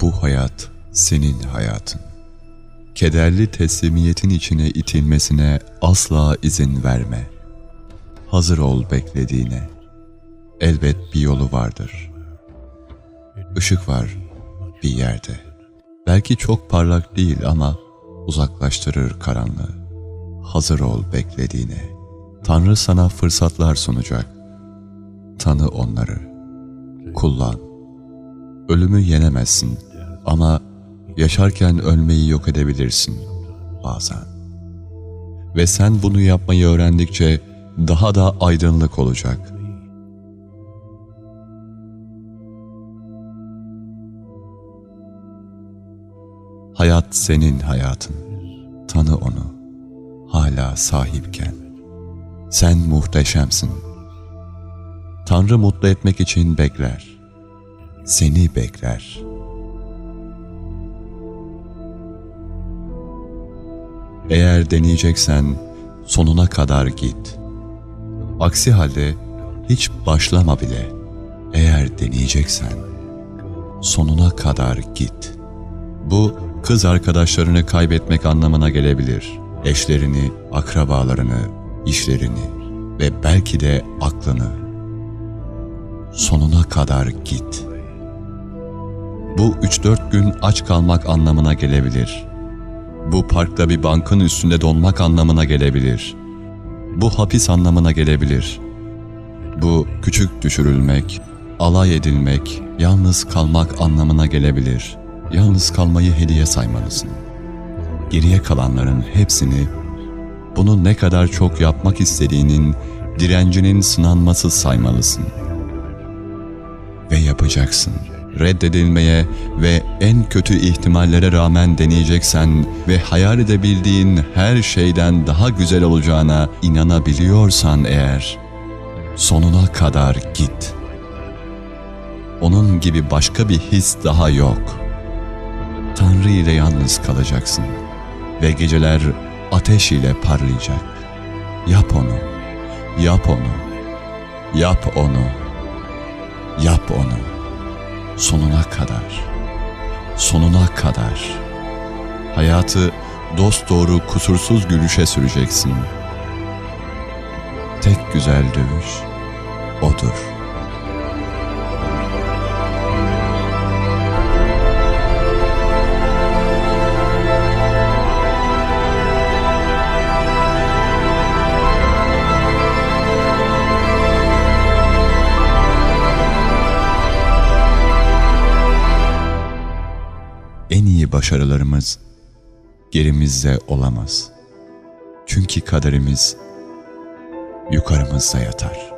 Bu hayat senin hayatın. Kederli teslimiyetin içine itilmesine asla izin verme. Hazır ol beklediğine. Elbet bir yolu vardır. Işık var bir yerde. Belki çok parlak değil ama uzaklaştırır karanlığı. Hazır ol beklediğine. Tanrı sana fırsatlar sunacak. Tanı onları. Kullan. Ölümü yenemezsin ama yaşarken ölmeyi yok edebilirsin bazen. Ve sen bunu yapmayı öğrendikçe daha da aydınlık olacak. Hayat senin hayatın. Tanı onu. Hala sahipken. Sen muhteşemsin. Tanrı mutlu etmek için bekler. Seni bekler. Eğer deneyeceksen sonuna kadar git. Aksi halde hiç başlama bile. Eğer deneyeceksen sonuna kadar git. Bu kız arkadaşlarını kaybetmek anlamına gelebilir. Eşlerini, akrabalarını, işlerini ve belki de aklını. Sonuna kadar git. Bu 3-4 gün aç kalmak anlamına gelebilir. Bu parkta bir bankın üstünde donmak anlamına gelebilir. Bu hapis anlamına gelebilir. Bu küçük düşürülmek, alay edilmek, yalnız kalmak anlamına gelebilir. Yalnız kalmayı hediye saymalısın. Geriye kalanların hepsini bunu ne kadar çok yapmak istediğinin direncinin sınanması saymalısın. Ve yapacaksın. Reddedilmeye ve en kötü ihtimallere rağmen deneyeceksen ve hayal edebildiğin her şeyden daha güzel olacağına inanabiliyorsan eğer, sonuna kadar git. Onun gibi başka bir his daha yok. Tanrı ile yalnız kalacaksın ve geceler ateş ile parlayacak. Yap onu, yap onu, yap onu, yap onu. Sonuna kadar, sonuna kadar. Hayatı dost doğru kusursuz gülüşe süreceksin. Tek güzel dövüş odur. En iyi başarılarımız gerimizde olamaz. Çünkü kaderimiz yukarımızda yatar.''